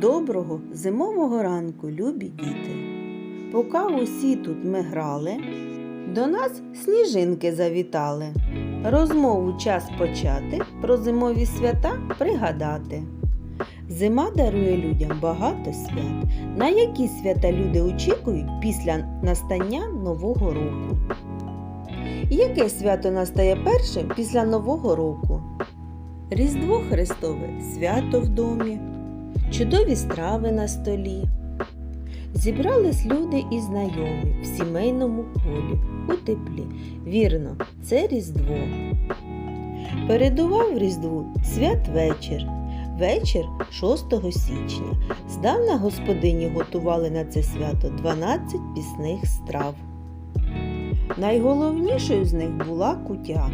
Доброго зимового ранку, любі діти. Поки усі тут ми грали, до нас сніжинки завітали. Розмову час почати, про зимові свята пригадати. Зима дарує людям багато свят. На які свята люди очікують після настання Нового року? Яке свято настає першим після Нового року? Різдво Христове свято в домі, чудові страви на столі. Зібрались люди і знайомі в сімейному колі, у теплі. Вірно, це Різдво. Передував Різдву святвечір. Вечір 6 січня. Здавна господині готували на це свято 12 пісних страв. Найголовнішою з них була кутя.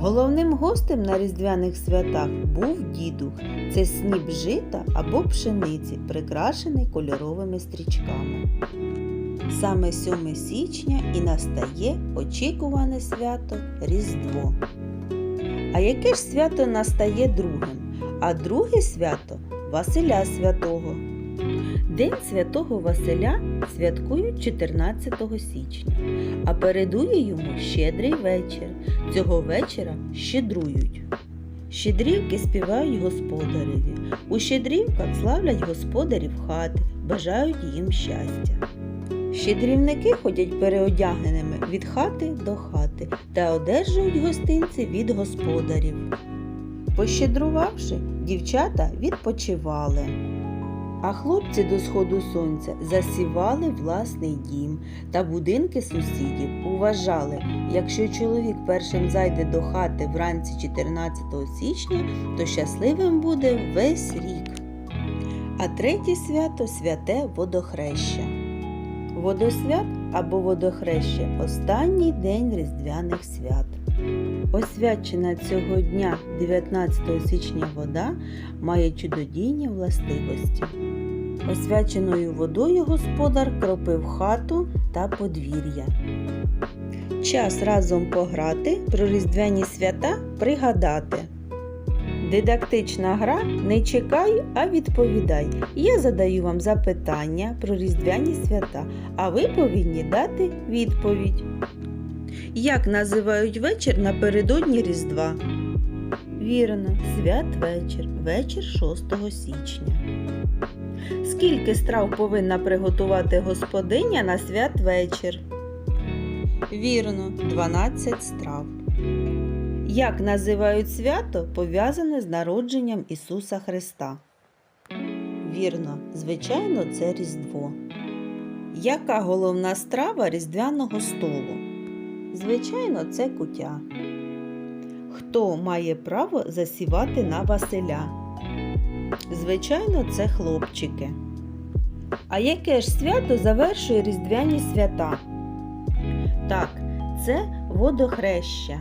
Головним гостем на різдвяних святах був дідух. Це сніп жита або пшениці, прикрашений кольоровими стрічками. Саме 7 січня і настає очікуване свято Різдво. А яке ж свято настає другим? А друге свято Василя Святого. День святого Василя святкують 14 січня, а передує йому щедрий вечір. Цього вечора щедрують. Щедрівки співають господареві. У щедрівках славлять господарів хати, бажають їм щастя. Щедрівники ходять переодягненими від хати до хати та одержують гостинці від господарів. Пощедрувавши, дівчата відпочивали. А хлопці до сходу сонця засівали власний дім та будинки сусідів. Уважали, якщо чоловік першим зайде до хати вранці 14 січня, то щасливим буде весь рік. А третє свято святе водохреща. Водосвят або водохреща останній день різдвяних свят. Освячена цього дня 19 січня вода має чудодійні властивості. Освяченою водою господар кропив хату та подвір'я. Час разом пограти про різдвяні свята пригадати. Дидактична гра не чекай, а відповідай. Я задаю вам запитання про різдвяні свята, а ви повинні дати відповідь. Як називають вечір напередодні Різдва? Вірно, святвечір, вечір 6 січня. Скільки страв повинна приготувати господиня на святвечір? Вірно, 12 страв. Як називають свято, пов'язане з народженням Ісуса Христа? Вірно, звичайно, це Різдво. Яка головна страва різдвяного столу? Звичайно, це кутя. Хто має право засівати на Василя? Звичайно, це хлопчики. А яке ж свято завершує різдвяні свята? Так, це водохреща.